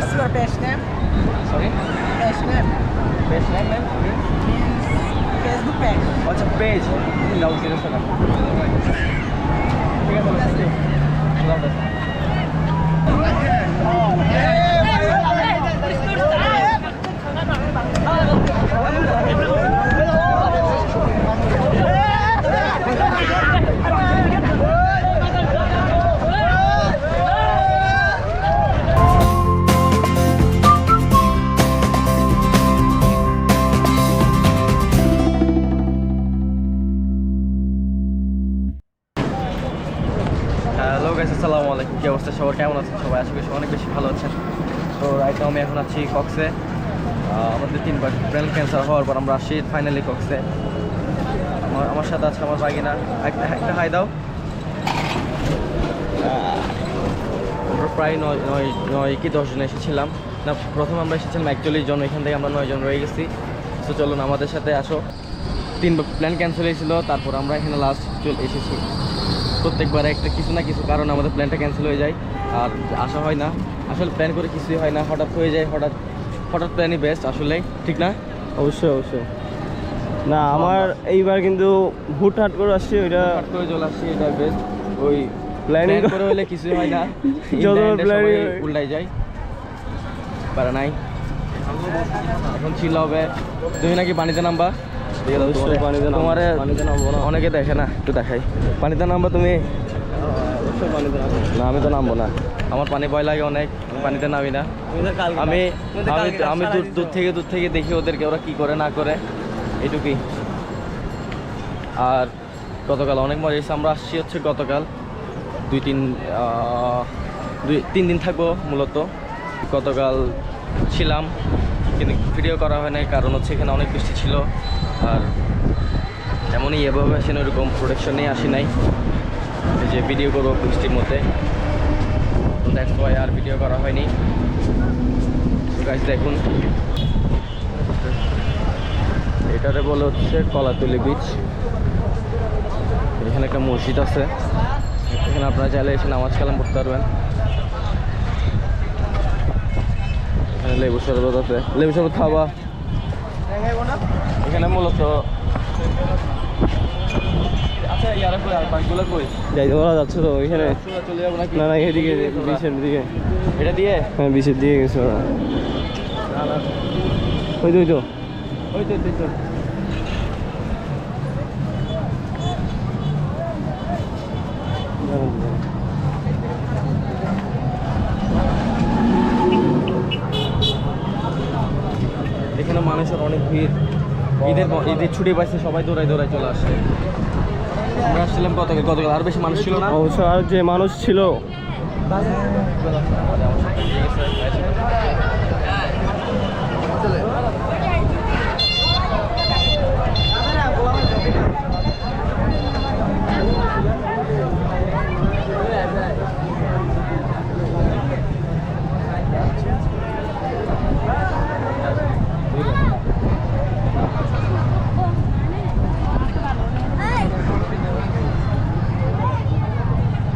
What's your best name? Sorry Best name page name name means Facebook page. আচ্ছা page নাও zero seven ঠিক আছে thank you আল্লাহ হাফেজ hello সবার কেমন আছেন সবাই? আশা অনেক বেশি ভালো আছেন। তো রাইট আমি এখন আছি কক্সে। আমাদের তিনবার ব্রেন ক্যান্সার হওয়ার পর আমরা আসি ফাইনালি কক্সে। আমার আমার সাথে আছে আমার বাগিনা একটা একটা হাই দাও। আমরা প্রায় নয় নয় নয় কি দশ জন এসেছিলাম। না, প্রথম আমরা এসেছিলাম একচল্লিশ জন, এখান থেকে আমরা নয় জন রয়ে গেছি। তো চলুন আমাদের সাথে আসো। তিন প্ল্যান ক্যান্সেল হয়েছিল, তারপর আমরা এখানে লাস্ট চলে এসেছি। প্রত্যেকবার একটা কিছু না কিছু কারণ আমাদের প্ল্যানটা ক্যান্সেল হয়ে যায়। আর আসা হয় না। আসলে প্ল্যান করে কিছুই হয় না। হঠাৎ হয়ে যায় হঠাৎ হঠাৎ প্ল্যানই বেস্ট আসলে। ঠিক না? অবশ্যই অবশ্যই। না আমার এইবার কিন্তু হুট হাট করে আসছি ওইটা হঠাৎ করে চলে আসছি এটা বেস্ট ওই প্ল্যানিং করে হলে কিছুই হয় না। যত হয়। উল্টাই যায়। পারে নাই। এখন ছিল হবে। তুমি নাকি পানিতে নামবা। তোমারে। অনেকে দেখে না একটু দেখাই। পানিতে নামবা তুমি। না আমি তো নামবো না। আমার পানি ভয় লাগে অনেক পানিতে নামি না। আমি আমি আমি দূর দূর থেকে দূর থেকে দেখি ওদেরকে ওরা কি করে না করে। এটুকুই আর গতকাল অনেক মজা এসে আমরা আসছি হচ্ছে গতকাল। দুই তিন দুই তিন দিন থাকব মূলত। গতকাল ছিলাম কিন্তু ভিডিও করা হয় নাই। কারণ হচ্ছে এখানে অনেক বৃষ্টি ছিল। আর এমনই এভাবে আসেন ওরকম প্রোডাকশন নিয়ে আসি নাই। যে ভিডিও করব বৃষ্টির মধ্যে দ্যাটস ওয়াই আর ভিডিও করা হয়নি। দেখুন। এটারে বলে হচ্ছে কলাতলি বিচ এখানে একটা মসজিদ আছে। এখানে আপনারা চাইলে এসে নামাজ কালাম পড়তে পারবেন। এখানে লেবু শরবত আছে। লেবু শরবত খাওয়া। এখানে মূলত যাইতে বলা যাচ্ছে তো ওইখানে। চলে যাব নাকি? না না এদিকে বিচের দিকে। এটা দিয়ে? হ্যাঁ বিচের দিকে গেছে ওরা। ওই তো ওই তো। ওই তো ওই তো এখানে মানুষের অনেক ভিড়। ঈদের ঈদের ছুটি পাইছে সবাই দৌড়াই দৌড়াই চলে আসছে আমরা আসছিলাম গতকাল গতকাল আর বেশি মানুষ ছিল না? অবশ্য আর যে মানুষ ছিল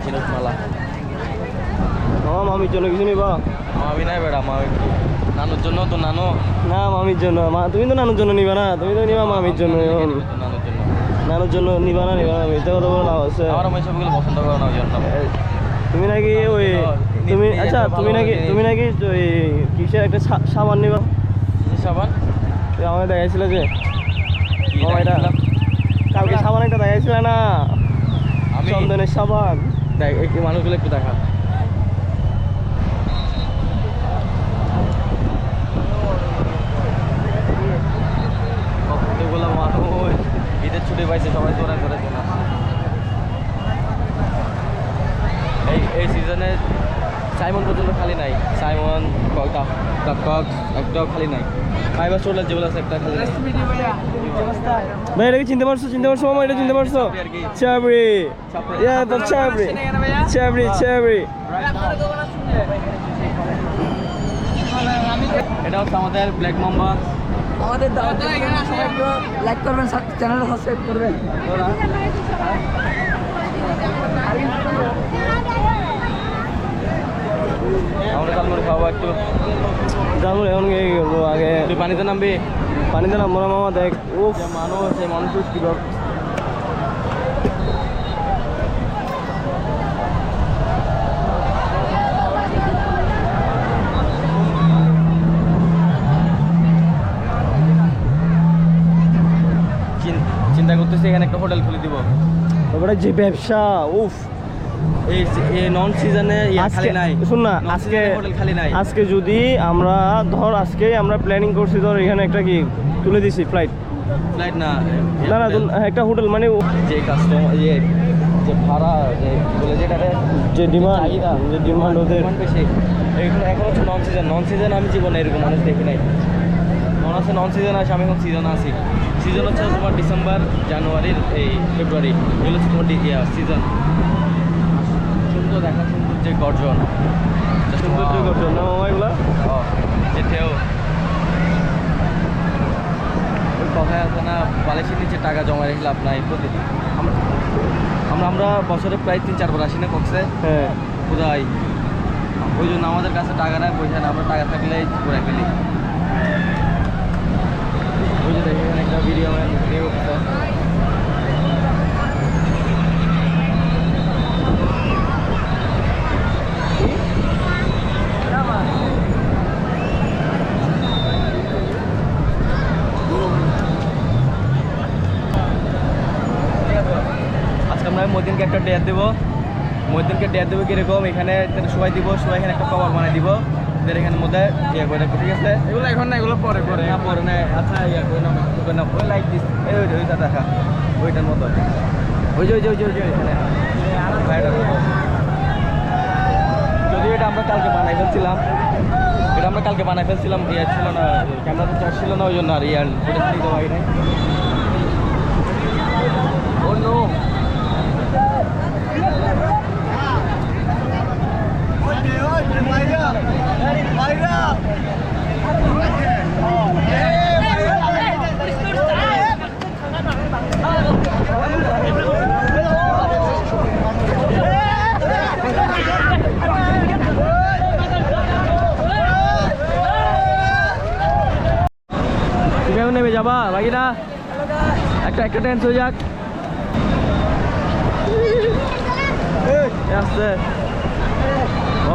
ঝিনুকমালা মামা মামির জন্য কিছু নিবা? মামি নাই বেড়া মামি। নানুর জন্য তো নানো। না মামির জন্য। মা তুমি তো নানুর জন্য নিবা না? তুমি তো নিবা মামির জন্য। নানুর জন্য নিবা না নিবা না মিথ্যা কথা বলে লাভ আছে আমার আমি সবগুলো পছন্দ করে না তুমি নাকি ওই তুমি আচ্ছা তুমি নাকি তুমি নাকি ওই কিসের একটা সাবান নিবা? সাবান? তুই আমাকে দেখাইছিল যে। এটা-? কালকে সাবান একটা দেখাইছিল না? চন্দনের সাবান। দেখ এই মানুষগুলো একটু দেখা। কতগুলো মানুষ ঈদের ছুটি পাইছে সবাই দৌড়ায় দৌড়ায় চলে আসছে। এই এই সিজনে সাইমন পর্যন্ত খালি নাই। সাইমন কক কক একটাও খালি নাই। ফাইবার স্টোর যেগুলো আছে একটা খালি নাই। ভাই এটাকে চিনতে পারছ? চিনতে পারছ? মামা এটা চিনতে পারছ। ইয়া তো এটা হচ্ছে আমাদের ব্ল্যাক মাম্বা। আমাদের দাওয়াত লাইক করবেন চ্যানেলটা সাবস্ক্রাইব করবেন। আমরা ঝালমুড়ি খাব একটু। যাব এখন কি করব আগে তুই পানিতে নামবি? পানিতে নামবো না মামা দেখ। ও মানুষ এই মানুষ কি হোটেল খুলে দিব। তারপরে যে ব্যবসা উফ। এই নন সিজনে খালি নাই। শুন না আজকে খালি নাই। আজকে যদি আমরা ধর আজকে আমরা প্ল্যানিং করছি ধর এখানে একটা কি তুলে দিছি ফ্লাইট ফ্লাইট না না না একটা হোটেল মানে যে কাস্টমার যে যে ভাড়া যে বলে যেটা যে ডিমান্ড যে ডিমান্ড ওদের। এখন এখন হচ্ছে নন সিজন নন সিজন আমি জীবনে এরকম মানুষ দেখি নাই। মনে হচ্ছে নন সিজন আছে আমি এখন সিজন আছি সিজন হচ্ছে তোমার ডিসেম্বর জানুয়ারির এই ফেব্রুয়ারি এগুলো হচ্ছে তোমার সিজন সুন্দর দেখা সুন্দর যে গর্জন সৌন্দর্য করছ না মামা এগুলা? যে ঢেউ। কথায় আছে না বালিশের নিচে টাকা জমা রেখে লাভ নাই প্রতিদিন। আমরা আমরা আমরা বছরে প্রায় তিন চারবার আসি না কক্সে? হ্যাঁ। কোথায় ওই জন্য আমাদের কাছে টাকা নাই পয়সা না আমরা টাকা থাকলে ঘুরে ফেলি। ওই যে এখানে একটা ভিডিও উঠছে আজকে আমরা মদিনকে একটা ডেয়ার দেবো। মদিনকে ডেয়ার দেবো কীরকম? এখানে সবাই দিব, সবাই এখানে একটা কভার বানাই দিব। এদের এখানে মধ্যে ইয়ে করে ঠিক আছে? এগুলো এখন না এগুলো পরে পরে। না পরে না আচ্ছা ইয়া করে না করে না ওই লাইক দিস এই ওই ওইটা দেখা ওইটার মতো। ওই যে ওই যে ওই যে ওই যে যদিও এটা আমরা কালকে বানাই ফেলছিলাম এটা আমরা কালকে বানাই ফেলছিলাম ইয়ে ছিল না ক্যামেরা তো চার্জ ছিল না ওই জন্য আর ইয়ার ফুটেজ নিতে পারি নাই ও নো তুমি এখন নেমে যাবা বাকিরা একটা একটা টেন্স হয়ে যাক।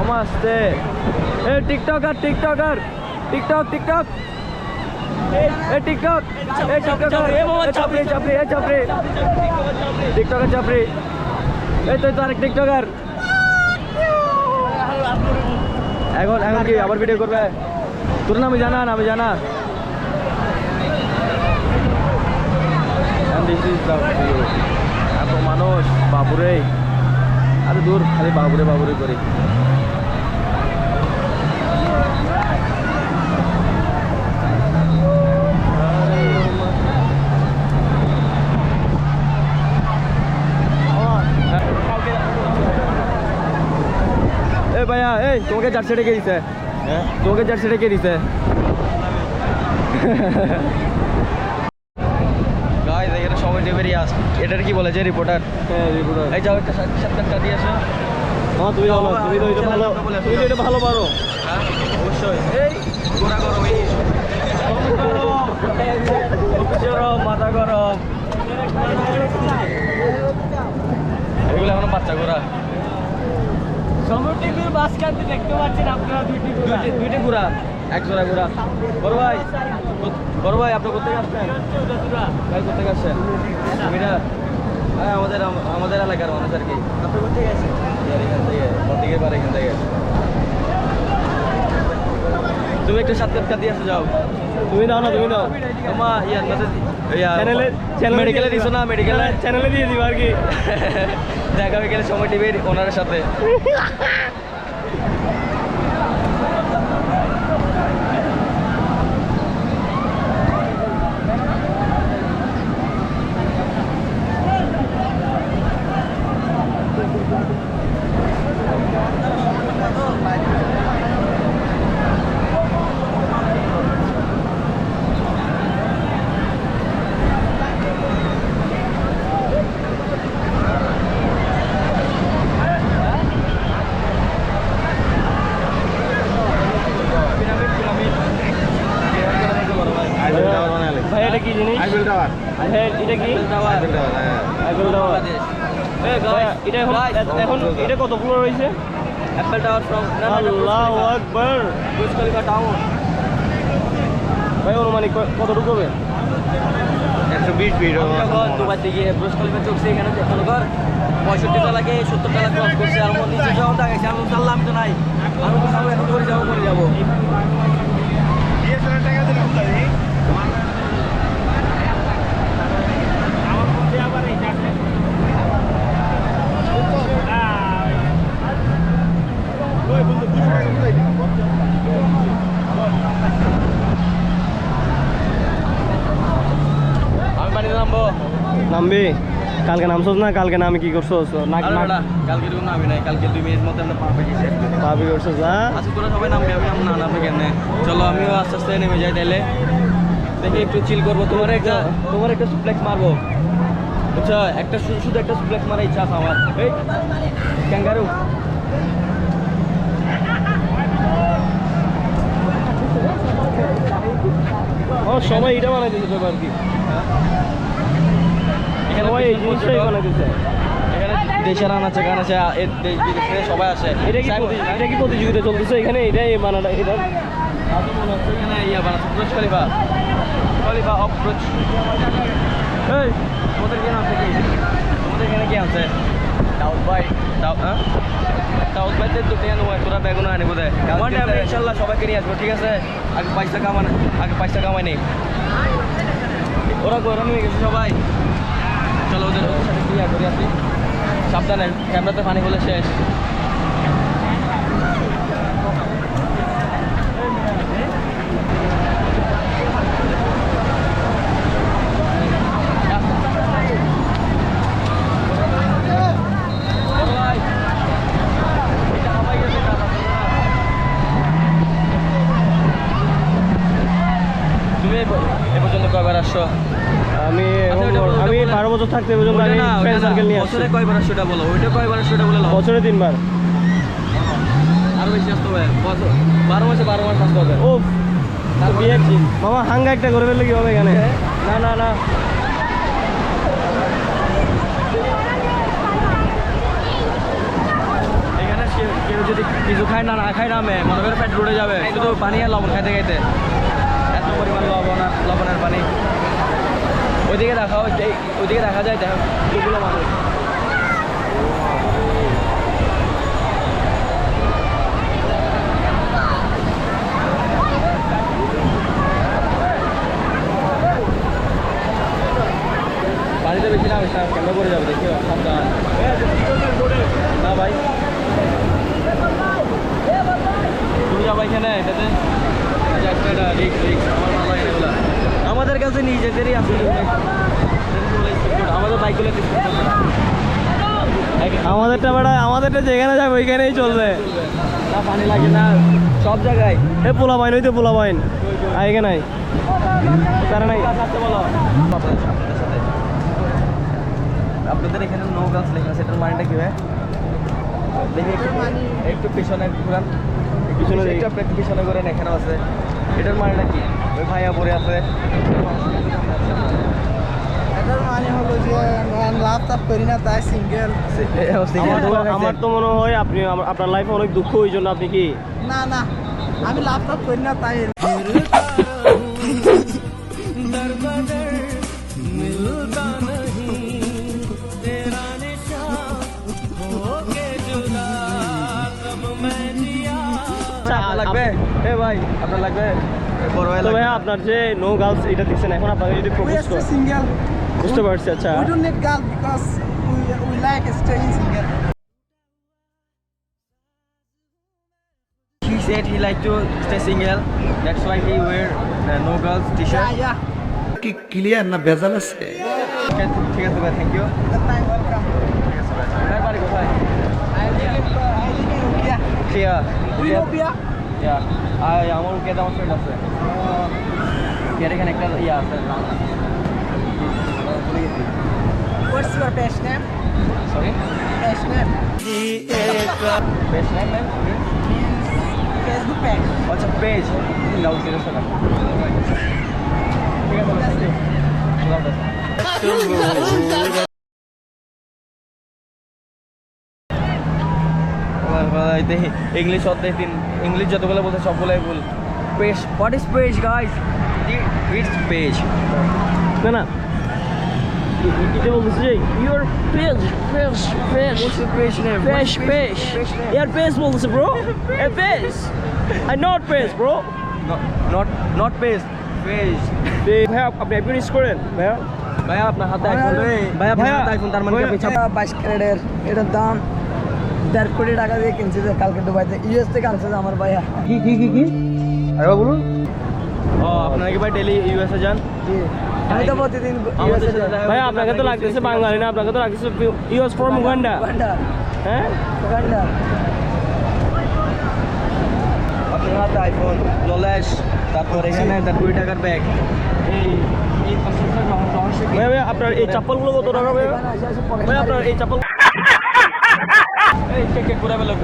আসতে মামা আসতে এ টিকটকার টিকটকার টিকটক টিকটক। এ টিকটক এ টিকটকার। এ চাপড়ি চাপড়ি এ চাপড়ি। টিকটকার চাপড়ি। এই তো আরেক টিকটকার। এখন এখন কি আবার ভিডিও করবে? তোর নামে জানা নামে জানা. এত মানুষ বাবুরে। আরে দূর খালি বাবুরে বাবুরে করি। ভাইয়া এই তোমাকে জার্সিটা কে দিছে? হ্যাঁ? তোমাকে জার্সিটা কে দিছে? গাইস সবাই আস এটার কি বলে যে রিপোর্টার হ্যাঁ রিপোর্টার এই যাও একটা সাক্ষাৎকার দিয়ে আসো। মামা তুমি ভালো তুমি তো এটা ভালো তুমি তো এটা ভালো পারো। হ্যাঁ? অবশ্যই। এই গোড়া গরম এই। গরম মাথা গরম। এগুলো এখন বাচ্চা গোড়া সমুদ্রের মাঝখানে দেখতে পাচ্ছেন আপনারা দুইটি দুইটি দুইটি ঘোড়া এক জোড়া ঘোড়া। বড় ভাই বড় ভাই আপনি কোথেকে আসছেন ভাই কোথেকে আসছেন এটা হ্যাঁ আমাদের আমাদের এলাকার মানুষ আর কি। আপনি এখান থেকে এখান থেকে। তুমি একটা সাক্ষাৎকার দিয়ে আসো যাও। তুমি দাও না তুমি দাও তোমার ইয়া নতে ইয়া চ্যানেলে মেডিকেলে দিছো না মেডিকেলে চ্যানেলে দিয়ে দিব আর কি। দেখা বিকেলে সময় টিভির ওনারের সাথে। হ্যাঁ এটা কি? আইফেল টাওয়ার এটা এখন এখন এটা কত ফ্লোর রয়েছে? অ্যাপেল টাওয়ার ফ্রম আল্লাহু আকবার। বুর্জ খলিফা টাউন ভাই অনুমানিক ক- কতটুকু হবে? একশো বিশ ফিট দুবাই থেকে বুর্জ খলিফা চলছে এখানে মনে কর পঁয়ষট্টি টাকা সত্তর টাকা ক্রস করছে আর নিচে যখন দেখাইছে আমি জানলাম তো নাই। আমি তো যাব এখন করে যাব করে যাব। আমি পানিতে নামবো। নামবি? কালকে নামছস না? কালকে নামে কি করছস? না আর কালকে নামি নাই। কালকে মিনিট মতো আমরা পেয়েছি। করছস না আচ্ছা তোরা সবাই নামবে আমি নাম না নামবে কেন চলো আমিও আস্তে আস্তে নেমে যাই তাইলে। দেখি একটু চিল করব। তোমার একটা তোমার একটা সুপ্লেক্স মারবো। বুঝছ? একটা শুধু শুধু একটা সুপ্লেক্স মারার ইচ্ছা আছে আমার। এই ক্যাঙ্গারু। ও সবাই এটা বানাই দিয়েছে ব্যাপার কি? এখানে সবাই এই জিনিসটাই বানাই এখানে দেশের আনাচে কানাচে দেশ বিদেশে সবাই আসে। এটা কি এটা কি প্রতিযোগিতা চলতেছে? এখানে এটা এই বানাটা এটা এখানে ইয়া বানাচ্ছে ব্রুজ খলিফা। খলিফা অফ এই তোমাদের কি তোমাদের এখানে কি আছে? দাউদ ভাই দাউদ হ্যাঁ? দাউদ ভাই তো টেন হয় তোরা বেগুন আনি বোধ হয় আমরা ইনশাল্লাহ সবাইকে নিয়ে আসব ঠিক আছে? আগে পয়সা কামান আগে পয়সা কামাই নেই ওরা গরম হয়ে গেছে সবাই। চলো ওদের সাথে ক্রিয়া করি আসি? সাবধানে ক্যামেরাতে পানি বলে শেষ। তুমি এ পর্যন্ত কয়বার আসছো? আমি এখন ওটা বলো, আমি বারো বছর থাকতে পর্যন্ত আমি না, ওইটা ফ্রেন্ড সার্কেল নিয়ে আসছি। বছরে কয়বার আসছো ওটা বলো ওইটা কয়বার আসছো ওটা বলে। বছরে তিনবার। আরও বেশি আসতে হবে বারো মাসে বারো মাস আসতে হবে। ও মামা হাঙ্গা একটা করে ফেললে কি হবে এখানে। না না না। এখানে কেউ যদি কিছু খায় না না খায় না মনে করে পেট রুড়ে যাবে শুধু পানি আর লবণ খাইতে খাইতে এত পরিমাণ লবণ আর লবণের পানি। ওইদিকে দেখা হচ্ছে ওইদিকে দেখা যায় দেখো, এগুলো মানুষ। পানিতে বেশি না কেন করে যাবে দেখিও সাবধান না ভাই তুমি যাবা এখানে এটাতে এই যে একটা এটা রিক্স রিক্স আমার ভালো লাগে না এগুলা। আমাদের আমাদের বাইকগুলো আমাদেরটা বেড়া আমাদেরটা যেখানে যাবে ওইখানেই চলবে। না পানি লাগে না সব জায়গায়। এ পোলা বাইন ওই তো পোলা বাইন। এখানে নাই। তারা নাই। আপনাদের এখানে নো গাছ লেখা এটার মানেটা কি ভাই? দেখি একটু- পিছনে ঘুরান। পিছনে। একটু পিছনে ঘুরেন এখানে আছে। এটার মানেটা কি? ওই ভাইয়া পরে আছে। মানে হলো যে আমি লাভ টাভ করি না তাই সিঙ্গেল আমার তো- মনে হয় আপনি আপনার লাইফে অনেক দুঃখ ওই জন্য আপনি কি? না না আমি লাভ টাভ করি না তাই। লাগবে? এ ভাই আপনার লাগবে? তো ভাইয়া আপনার যে নো গার্লস এটা দিচ্ছেন এখন আপনাকে যদি প্রপোজ. বুঝতে পারছি আচ্ছা We don't need girl because we, we like staying single. He said he to stay single. That's why he wear the no girls t-shirt. Yeah, yeah. কি ক্লিয়ার না ভেজাল আছে Okay, ঠিক আছে ভাই থ্যাংক ইউ. ঠিক আছে ভাই বাড়ি কোথায় uh? ইয়া আমার কেটে আমার ফ্রেন্ড আছে কেটে এখানে একটা ইয়া আছে What's your best name? Sorry Best name? Best name ma'am Means Facebook page. আচ্ছা পেজ দাও জিরো সেভেন ঠিক আছে thank you. ইংলিশ অর্ধেক তিন ইংলিশ যতগুলো বলতে সবগুলোই ভুল। পেশ হোয়াট ইজ পেশ গাইস ইটস পেজ না না। এটা বলতেছে যে ইউর পেজ পেজ পেজ পেশ নেম পেজ পেজ ইয়ার পেজ বলতেছে bro A page I not page bro not not page page ভাইয়া আপনি আইফোন ইউজ করেন ভাইয়া ভাইয়া আপনার হাতে ভাইয়া, আইফোন ভাইয়া আইফোন তার মানে ক্যারেটের এটার দাম দেড় কোটি টাকা দিয়ে কিনছে যে কালকে দুবাইতে। ইউএস থেকে আনছে আমার ভাইয়া। কি কি কি কি? আরে বলুন। ও আপনারা কি ভাই ডেলি ইউএসএ যান। জি। আমি তো প্রতিদিন ভাইয়া আপনাকে তো লাগতেছে বাঙালি না আপনাকে তো লাগতেছে ইউএস ফ্রম উগান্ডা হ্যাঁ? উগান্ডা আপনার হাতে আইফোন নলেজ তারপর এখানে তার কুড়ি টাকার ব্যাগ ভাইয়া আপনার এই চাপ্পলগুলো কত টাকা ভাইয়া? আপনার এই চাপ্পল এই কে কে ঘুরে বেলো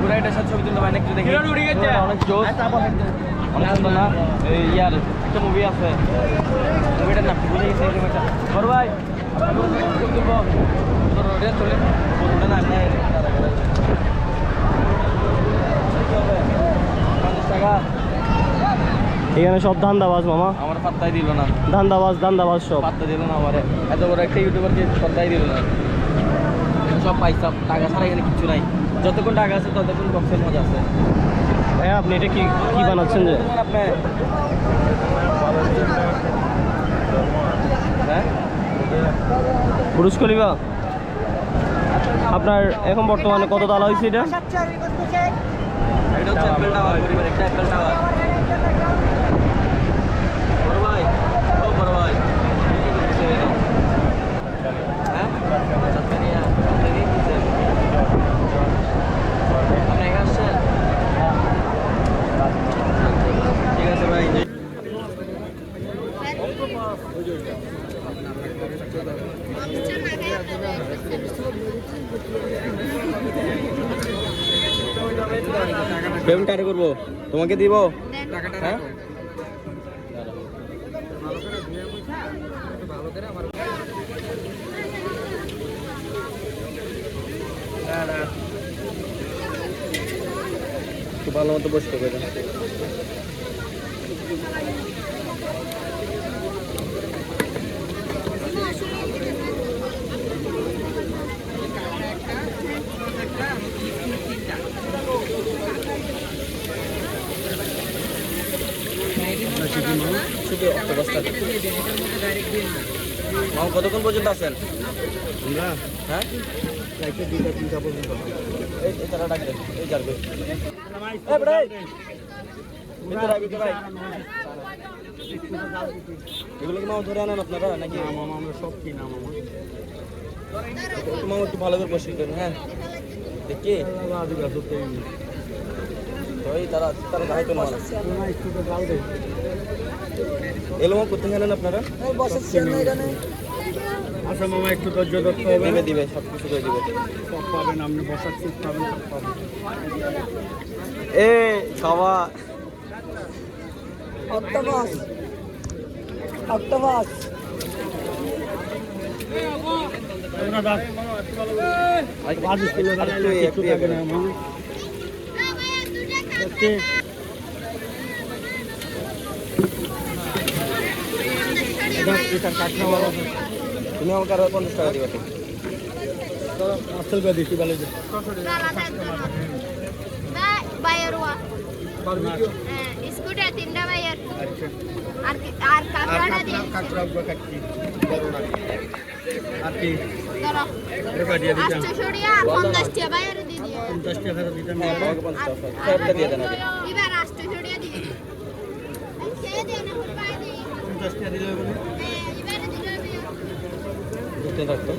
ঘুরে সাথে ছবি তুলতে দেখি। অনেক জোস অনেক সুন্দর না? এই ইয়ার একটা মুভি আছে। মুভিটার নাম কি? গেছি এই মুভিটা বড় ভাই ছবি তুলবো তোর রোডে তোলে। না না। পঞ্চাশ টাকা। এখানে সব ধান্দাবাজ মামা। আমার পাত্তাই দিল না। ধান্দাবাজ ধান্দাবাজ সব। পাত্তা দিল না আমারে। এত বড় একটা ইউটিউবার ইউটিউবারকে পাত্তাই দিল না। সব পাইতাম টাকা ছাড়া এখানে কিছু নাই। যতক্ষণ টাকা আছে ততক্ষণ বক্সের মজা আছে। ভাইয়া আপনি এটা কি কি বানাচ্ছেন যে? আপনি হ্যাঁ? বুরুজ খলিফা আপনার এখন বর্তমানে কত তালা হয়েছে এটা? এটা হচ্ছে অ্যাপেল টাওয়ার পরিবার একটা অ্যাপেল টাওয়ার বড় ভাই ও বড় ভাই হ্যাঁ চাঁদপানিয়া চাঁদপানি দিচ্ছে আপনি এখানে আসছেন ঠিক আছে ভাই পেমেন্ট কারে করব? তোমাকে দিব? হ্যাঁ? ভালো মতো বসতে পারে শুধু অক্টোপাসটা মামা কতক্ষণ পর্যন্ত আছেন? হ্যাঁ? এই এই তারা ডাকবে এই যাবে এই। ভিতরে ভিতরে আয়। এগুলো কি মামা ধরে আনেন আপনারা নাকি? মামা আমরা সব কিনা মামা। মামা একটু ভালো করে বসে হ্যাঁ। দেখি তো এই তারা তারা দাঁড়াইতো না এলো কোথায় গেলেন আপনারা? আচ্ছা মামা একটু ধৈর্য ধরতে হবে। দিবে দিবে সব কিছু করে দিবে। সব পাবেন আপনি বসার সিট পাবেন সব পাবেন। এ খাওয়া অক্টোপাস। অক্টোপাস। বাজ স্কুলে দাঁড়াইলে একটু- কিছু একটু থাকে না মামা। ওকে তুমি আমাকে আরও পঞ্চাশ টাকা দিবে আসল দিচ্ছি ভালো স্কুটার তিনটা বাইর আর কি- আর দিয়ে আর কি? হ্যাঁ থাকতো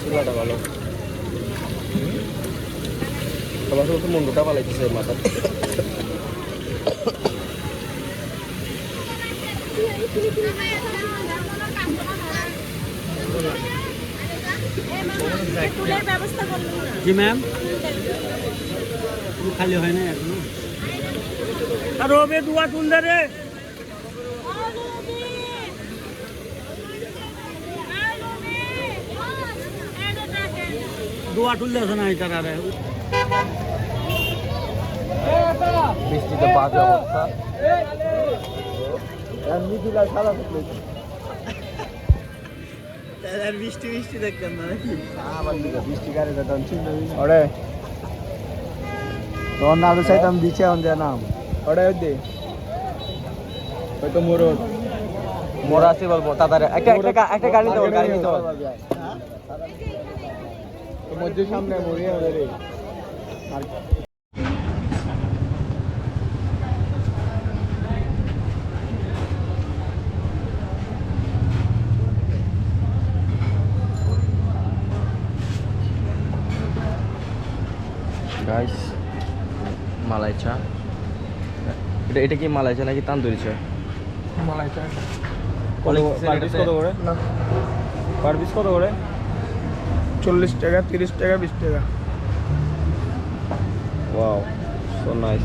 শিলাটা ভালো সবার সময় মুন্ডুটা জি ম্যাম খালি হয় না এখনও? আর ওবে দুয়া তুললে রে। দুয়া তুললে আছে না তারা রে বৃষ্টিতে বাজে অবস্থা। মিথিলা সাদা থাকলে বৃষ্টি বৃষ্টি দেখতেন না আবার বৃষ্টি গাড়ি যেতাম চিন্তা ওরে। তোর নাম চাইতাম দিচ্ছে এখন যে নাম। ওরে দে। হয়তো মোর মোরা আছে বলব তাড়াতাড়ি। একটা একটা একটা গাড়ি হবে গাড়ি নিতে হবে মধ্যে সামনে মরিয়া ওদের আর গাইস মালাই চা এটা কি মালাই চা নাকি তান্দুরি চা? মালাই চা কত করে? না। পার পিস কত করে? চল্লিশ টাকা তিরিশ টাকা বিশ টাকা। Wow so nice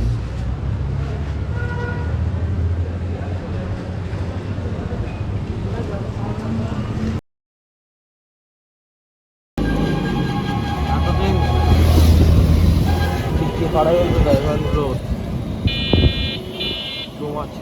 too much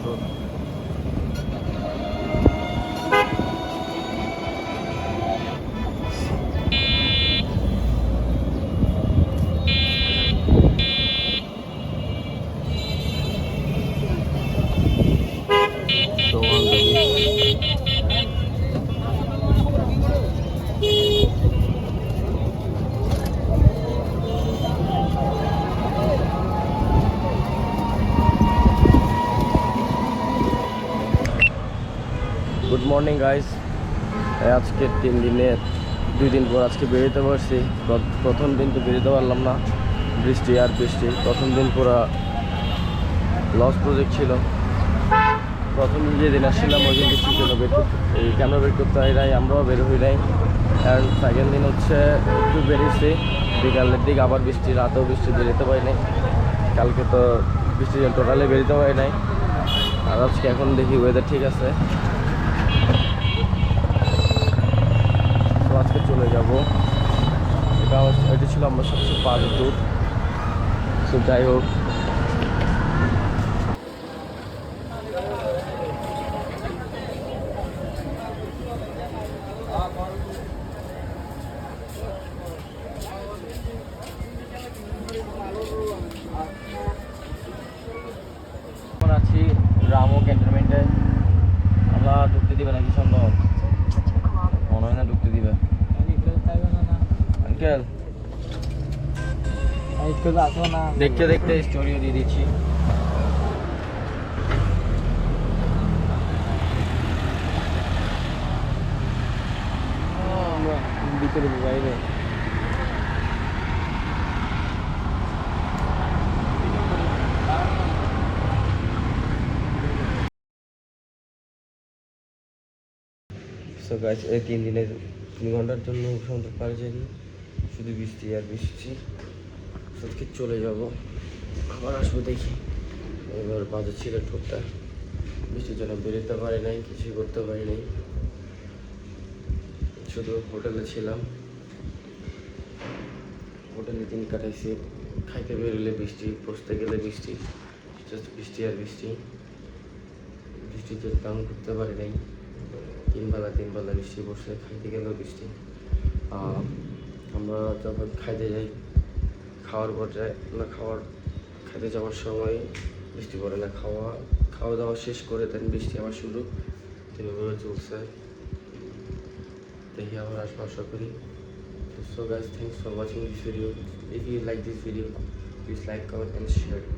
guys আজকে তিন দিনে, দুই দিন পর আজকে বেরোতে পারছি। প্র- প্রথম দিন তো বেরোতে পারলাম না, বৃষ্টি আর বৃষ্টি। প্রথম দিন পুরা লস প্রজেক্ট ছিল। প্রথম যেদিন আসছিলাম, ওই দিন বৃষ্টির জন্য বের করতে। এই ক্যামেরা বের করতে হয় নাই, আমরাও বের হই নাই। আর সেকেন্ড দিন হচ্ছে একটু বেরিয়েছি। বিকালের দিকে আবার বৃষ্টি, রাতেও বৃষ্টি, বেরোতে পারি নাই। কালকে তো বৃষ্টির জন্য টোটালি বেরোতে পারি নাই। আর আজকে এখন দেখি ওয়েদার ঠিক আছে তো আজকে চলে যাব। এটা এটা ছিল আমার সবচেয়ে পাঁচ দূর তো যাই হোক। আছি রামও ক্যান্টনমেন্টে আমরা ঢুকতে দিবে নাকি সম্ভব মনে হয় না ঢুকতে দিবে। আঙ্কেল। দেখতে দেখতে স্টোরিও দিয়ে দিচ্ছি। ভিতরে বাইরে সো গাছ এই তিন দিনের তিন ঘণ্টার জন্য সমুদ্র পাড়ে যাইনি শুধু বৃষ্টি আর বৃষ্টি। আজকে চলে যাব। আবার আসব দেখি। এবার বাজার ছিল ঠোঁটটা। বৃষ্টির জন্য বেরোতে পারি নাই, কিছুই করতে পারি নাই। শুধু হোটেলে ছিলাম। হোটেলে দিন কাটাইছি। খাইতে বেরোলে বৃষ্টি বসতে গেলে বৃষ্টি। বৃষ্টি আর বৃষ্টি। বৃষ্টিতে তেমন করতে পারি নাই। তিন বেলা তিন বেলা বৃষ্টি, বসে খাইতে গেলেও বৃষ্টি। আমরা যখন খাইতে যাই, খাওয়ার পর্যায়ে না খাওয়ার, খাইতে যাওয়ার সময় বৃষ্টি পড়ে না খাওয়া খাওয়া দাওয়া শেষ করে দেন বৃষ্টি আবার শুরু। এভাবে চলছে। দেখি আবার আসব আশা করি so guys thanks for watching this video if you like this video please like comment and share.